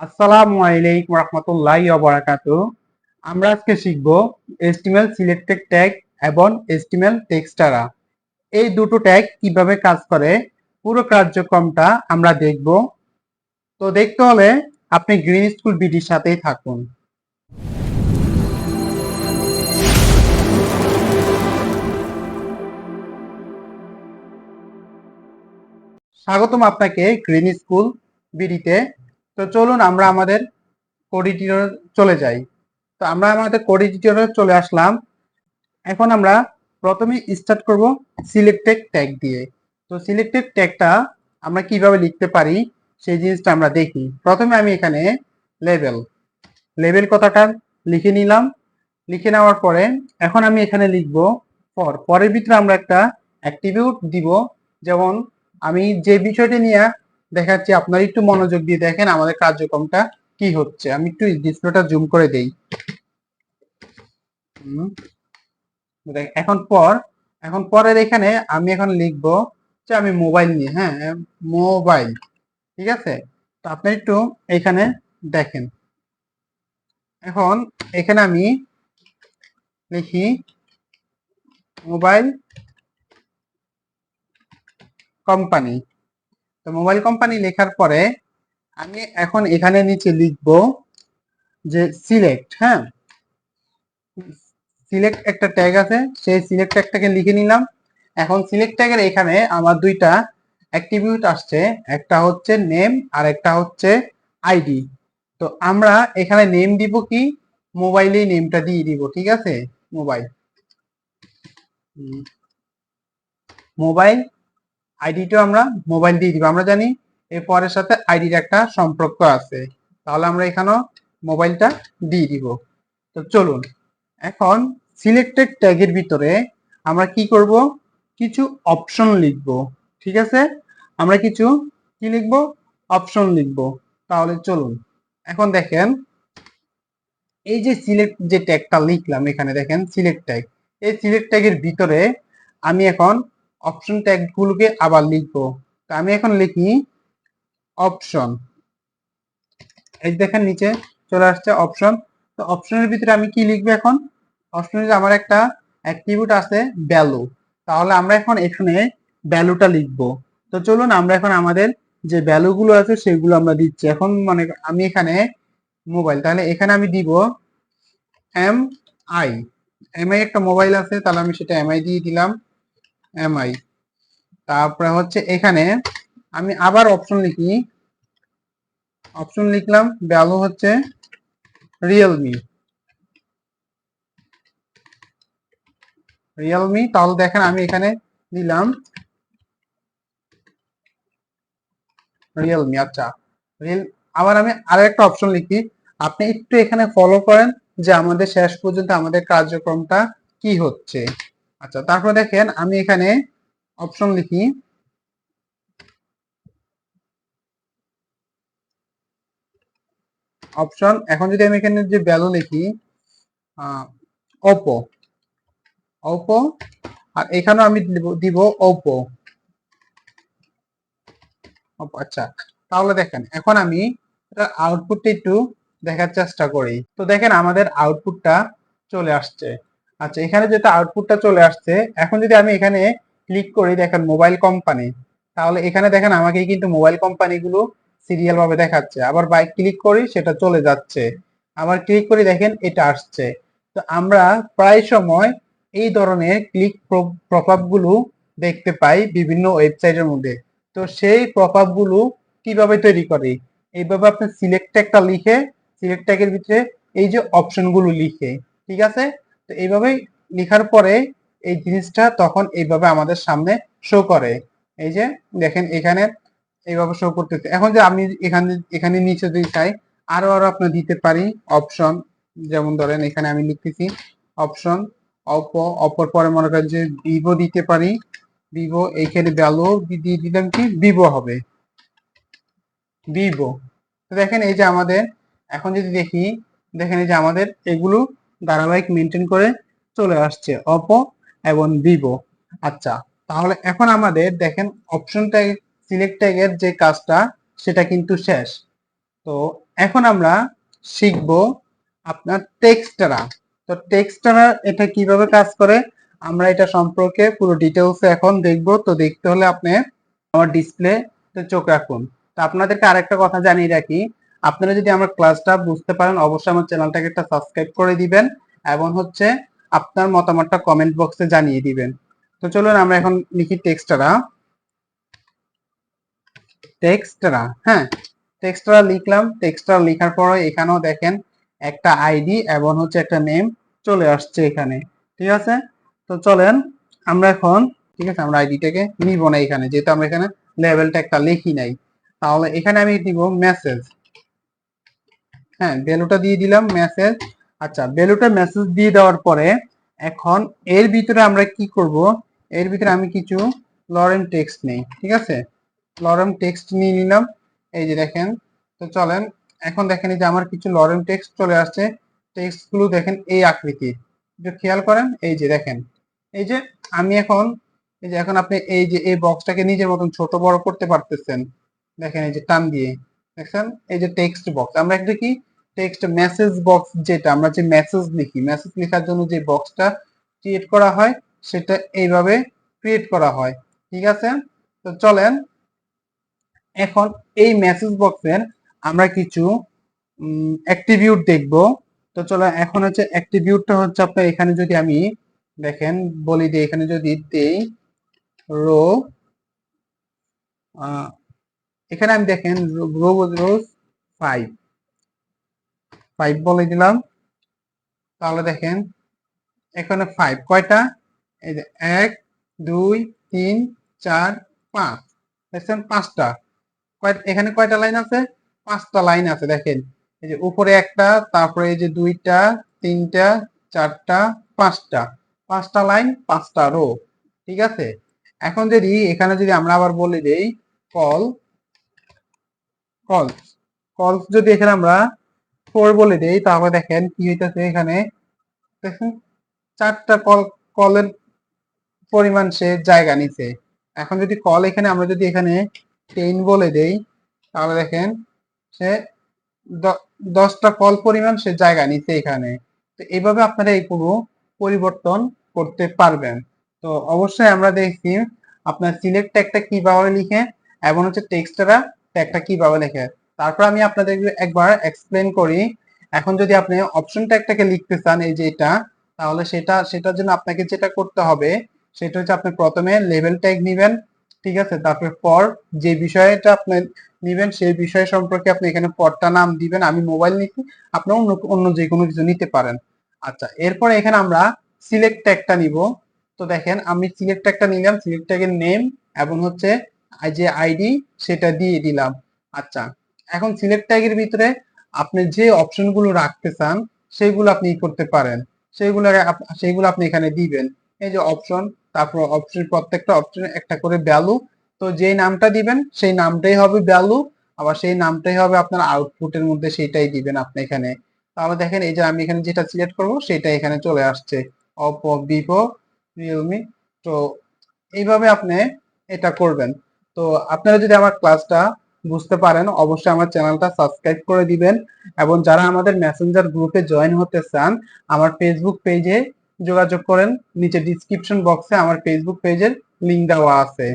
আসসালামু আলাইকুম রহমতুল্লাহি বারাকাতু। আমরা আজকে শিখব এস্টিমেল সিলেক্টেড ট্যাগ এবং এস্টিমেল টেক্সটারা এই দুটো ট্যাগ কীভাবে কাজ করে, পুরো কার্যক্রমটা আমরা দেখব। তো দেখতে হলে আপনি গ্রিন স্কুল বিডির সাথেই থাকুন। স্বাগতম আপনাকে গ্রিন স্কুল বিডিতে তো চলুন আমরা আমাদের কোড চলে যাই। তো আমরা আমাদের কোড চলে আসলাম। এখন আমরা প্রথমে স্টার্ট করব সিলেক্টেড ট্যাগ দিয়ে। তো সিলেক্টেড ট্যাগটা আমরা কীভাবে লিখতে পারি, সেই জিনিসটা আমরা দেখি। প্রথমে আমি এখানে লেভেল লেভেল কথাটা লিখে নিলাম। লিখে নেওয়ার পরে এখন আমি এখানে লিখব ফর পরের ভিতরে আমরা একটা অ্যাট্রিবিউট দিব, যেমন আমি যে বিষয়টি নিয়ে দেখাচ্ছি, আপনারা একটু মনোযোগ দিয়ে দেখেন আমাদের কার্যক্রমটা কি হচ্ছে। আমি একটু ডিসপ্লেটা জুম করে দেই। এখন পর, এখন পরের এখানে আমি এখন লিখব যে আমি মোবাইল নিয়ে হ্যাঁ মোবাইল ঠিক আছে? তো আপনি একটু এখানে দেখেন। এখন এখানে আমি লিখি মোবাইল কোম্পানি মোবাইল কোম্পানি লেখার পরে আমি এখন এখানে নিচে লিখব যে সিলেক্ট হ্যাঁ? সিলেক্ট একটা ট্যাগ আছে, সেই সিলেক্ট ট্যাগটাকে লিখে নিলাম। এখন সিলেক্ট ট্যাগের এখানে আমার দুইটা অ্যাট্রিবিউট আসছে, একটা হচ্ছে নেম আর একটা হচ্ছে আইডি তো আমরা এখানে নেম দিব কি? মোবাইলেই নেমটা দিয়ে দিব, ঠিক আছে? মোবাইল মোবাইল আইডিটাও আমরা মোবাইল দিয়ে দিব। আমরা জানি এই পরের সাথে আইডির একটা সম্পর্ক আছে। তাহলে আমরা এখানেও মোবাইলটা দিয়ে দিব। তো চলুন, এখন সিলেক্টেড ট্যাগের ভিতরে আমরা কি করব? কিছু অপশন লিখব, ঠিক আছে? আমরা কিছু কি লিখব? অপশন লিখব। তাহলে চলুন, এখন দেখেন, এই যে সিলেক্ট যে ট্যাগটা লিখলাম এখানে, দেখেন সিলেক্ট ট্যাগ এই সিলেক্ট ট্যাগের ভিতরে আমি এখন অপশন ট্যাগ গুলোকে আবার লিখব। তো আমি এখন লিখি অপশন এই দেখেন নিচে চলে আসছে অপশন তো অপশনের ভিতরে আমি কি লিখব এখন? অপশনের আমার একটা অ্যাট্রিবিউট আছে ভ্যালু তাহলে আমরা এখন এখানে ভ্যালুটা লিখব। তো চলুন আমরা এখন আমাদের যে ভ্যালু গুলো আছে, সেগুলো আমরা দিচ্ছি। এখন মানে আমি এখানে মোবাইল তাহলে এখানে আমি দিব এম আই এম আই একটা মোবাইল আছে, তাহলে আমি সেটা এম আই দিয়ে দিলাম। এমআই তারপরে হচ্ছে এখানে আমি আবার অপশন লিখি। অপশন লিখলাম ভ্যালু হচ্ছে রিয়েলমি রিয়েলমি তাহলে দেখেন আমি এখানে দিলাম রিয়েলমি আচ্ছা। রিয়েল আবার আমি আরও একটা অপশন লিখি। আপনি একটু এখানে ফলো করেন যে আমাদের শেষ পর্যন্ত আমাদের কার্যক্রমটা কি হচ্ছে। আচ্ছা তারপর দেখেন আমি এখানে অপশন লিখি। অপশন এখন যদি আমি এখানে যে ভ্যালু লিখি ওপো ওপো আর এখানেও আমি দিব- ওপো আচ্ছা তাহলে দেখেন, এখন আমি আউটপুটটা একটু দেখার চেষ্টা করি। তো দেখেন আমাদের আউটপুটটা চলে আসছে। আচ্ছা এখানে যেটা আউটপুটটা চলে আসছে, এখন যদি আমি এখানে ক্লিক করি, দেখেন মোবাইল কোম্পানি তাহলে এখানে দেখেন আমাকে কিন্তু মোবাইল কোম্পানিগুলো সিরিয়াল ভাবে দেখাচ্ছে। আবার বাইক ক্লিক করি, সেটা চলে যাচ্ছে। আবার ক্লিক করি, দেখেন এটা আসছে। তো আমরা প্রায় সময় এই ধরনের ক্লিক প্রপাপগুলো দেখতে পাই বিভিন্ন ওয়েবসাইটের মধ্যে। তো সেই প্রপাপগুলো কীভাবে তৈরি করে? এইভাবে আপনি সিলেক্ট একটা লিখে সিলেক্ট ট্যাগের ভিতরে এই যে অপশনগুলো লিখে, ঠিক আছে? তো এইভাবে লেখার পরে এই জিনিসটা তখন এইভাবে আমাদের সামনে শো করে। এই যে দেখেন এখানে এইভাবে শো করতেছে। এখন যে আমি এখানে এখানে নিচে যদি চাই, আরও আরও আপনার দিতে পারি। অপশন যেমন ধরেন এখানে আমি লিখতেছি অপশন অপ, অপর পরে মনে করেন যে ভিভো দিতে পারি। ভিভো এইখানে ভ্যালু দিয়ে দিলাম কি? ভিভো হবে। ভিভো দেখেন এই যে আমাদের, এখন যদি দেখি, দেখেন এই যে আমাদের এগুলো ধারাবাহিক মেনটেন করে চলে আসছে অপো এবং ভিভো আচ্ছা তাহলে এখন আমাদের দেখেন অপশন ট্যাগ সিলেক্ট ট্যাগের যে কাজটা, সেটা কিন্তু শেষ। তো এখন আমরা শিখব আপনার টেক্সটারা তো টেক্সটারা এটা কীভাবে কাজ করে? আমরা এটা সম্পর্কে পুরো ডিটেলস এখন দেখব। তো দেখতে হলে আপনি আমার ডিসপ্লে চোখ রাখুন। তো আপনাদেরকে আরেকটা কথা জানিয়ে রাখি আপনারা যদি আমার ক্লাসটা বুঝতে পারেন, অবশ্যই আমার চ্যানেলটাকে একটা সাবস্ক্রাইব করে দিবেন এবং হচ্ছে আপনার মতামতটা কমেন্ট বক্সে জানিয়ে দিবেন। তো চলুন আমরা এখন লিখি টেক্সটারা টেক্সটারা হ্যাঁ টেক্সটারা লিখলাম। টেক্সটারা লেখার পরে এখানেও দেখেন একটা আইডি এবং হচ্ছে একটা নেম চলে আসছে এখানে। ঠিক আছে? তো চলেন আমরা এখন, ঠিক আছে, আমরা আইডিটাকে নিব না এখানে, যেহেতু আমরা এখানে লেভেলটা একটা লিখি নাই। তাহলে এখানে আমি দিব মেসেজ হ্যাঁ ভ্যালুটা দিয়ে দিলাম মেসেজ আচ্ছা ভ্যালুটা মেসেজ দিয়ে দেওয়ার পরে এখন এর ভিতরে আমরা কি করব? এর ভিতরে আমি কিছু লরেন টেক্সট নেই, ঠিক আছে? লরেন টেক্সট নিয়ে নিলাম। এই যে দেখেন, তো চলেন, এখন দেখেন যে আমার কিছু লরেন টেক্সট চলে আসছে। টেক্সটগুলো দেখেন এই আকৃতির একটু খেয়াল করেন, এই যে দেখেন। এই যে আমি এখন, এই যে এখন আপনি এই যে এই বক্সটাকে নিজের মতন ছোট বড় করতে পারতেছেন। দেখেন এই যে টান দিয়ে, দেখছেন? এই যে টেক্সট বক্স আমরা একটা কি টেক্সট মেসেজ বক্স যেটা, আমরা যে মেসেজ লিখি মেসেজ লেখার জন্য যে বক্সটা ক্রিয়েট করা হয়, সেটা এইভাবে ক্রিয়েট করা হয়, ঠিক আছে? তো চলেন, এখন এই মেসেজ বক্সের আমরা কিছু অ্যাক্টিভিউট দেখব। তো চলো এখন হচ্ছে অ্যাক্টিভিউটটা হচ্ছে আপনার এখানে যদি আমি দেখেন, বলি দিই এখানে যদি দেই রো এখানে আমি দেখেন রো রোজ ফাইভ ফাইভ বলে দিলাম। তাহলে দেখেন, এখানে ফাইভ কয়টা? এই যে এক, দুই, তিন, চার, পাঁচ। দেখছেন পাঁচটা। কয়- এখানে কয়টা লাইন আছে? পাঁচটা লাইন আছে, দেখেন। এই যে উপরে একটা, তারপরে এই যে দুইটা, তিনটা, চারটা, পাঁচটা। পাঁচটা লাইন, পাঁচটা রো ঠিক আছে? এখন যদি, এখানে যদি আমরা আবার বলে দেই কল কল কল যদি এখানে আমরা ফোর বলে দেই, তাহলে দেখেন কি হইতেছে এখানে। দেখেন, চারটা কল, কলের পরিমাণ সে জায়গা নিছে। এখন যদি কল এখানে, আমরা যদি এখানে টেন বলে দেই, তাহলে দেখেন সে দশটা কল পরিমাণ সে জায়গা নিচ্ছে এখানে। তো এইভাবে আপনারা এই পুরো পরিবর্তন করতে পারবেন। তো অবশ্যই আমরা দেখছি আপনার সিলেক্ট ট্যাগটা কীভাবে লিখে, এবং হচ্ছে টেক্সটটা ট্যাগটা কীভাবে লেখে। তারপর আমি আপনাদের একবার এক্সপ্লেন করি। এখন যদি আপনি অপশন ট্যাগটাকে লিখতে চান, এই যে এটা, তাহলে সেটা, সেটার জন্য আপনাকে যেটা করতে হবে, সেটা হচ্ছে আপনি প্রথমে লেভেল ট্যাগ নেবেন, ঠিক আছে? তারপরে পর যে বিষয়টা আপনি নিবেন, সেই বিষয় সম্পর্কে আপনি এখানে পদটা নাম দিবেন, আমি মোবাইল নিচ্ছি আপনি অন্য অন্য যে কোনো কিছু নিতে পারেন। আচ্ছা এরপরে এখানে আমরা সিলেক্ট ট্যাগটা নিব। তো দেখেন, আমি সিলেক্ট ট্যাগটা নিলাম সিলেক্ট ট্যাগের নেম এবং হচ্ছে যে আইডি সেটা দিয়ে দিলাম। আচ্ছা এখন সিলেক্ট ট্যাগের ভিতরে আপনি যে অপশনগুলো রাখতে চান সেগুলো আপনি করতে পারেন। সেগুলো আপ- সেগুলো আপনি এখানে দিবেন। এই যে অপশন তারপর অপশন প্রত্যেকটা অপশন একটা করে ভ্যালু তো যেই নামটা দিবেন, সেই নামটাই হবে ভ্যালু আবার সেই নামটাই হবে আপনার আউটপুটের মধ্যে সেটাই দিবেন আপনি এখানে। তাহলে দেখেন, এই যে আমি এখানে যেটা সিলেক্ট করব সেটা এখানে চলে আসছে। অপো ভিভো রিয়েলমি তো এইভাবে আপনি এটা করবেন। তো আপনারা যদি আমার ক্লাসটা বুঝতে পারেন, অবশ্যই আমার চ্যানেলটা সাবস্ক্রাইব করে দিবেন। এবং যারা আমাদের মেসেঞ্জার গ্রুপে জয়েন হতে চান, আমার ফেসবুক পেজে যোগাযোগ করেন। নিচে ডিসক্রিপশন বক্সে আমার ফেসবুক পেজের লিংক দেওয়া আছে।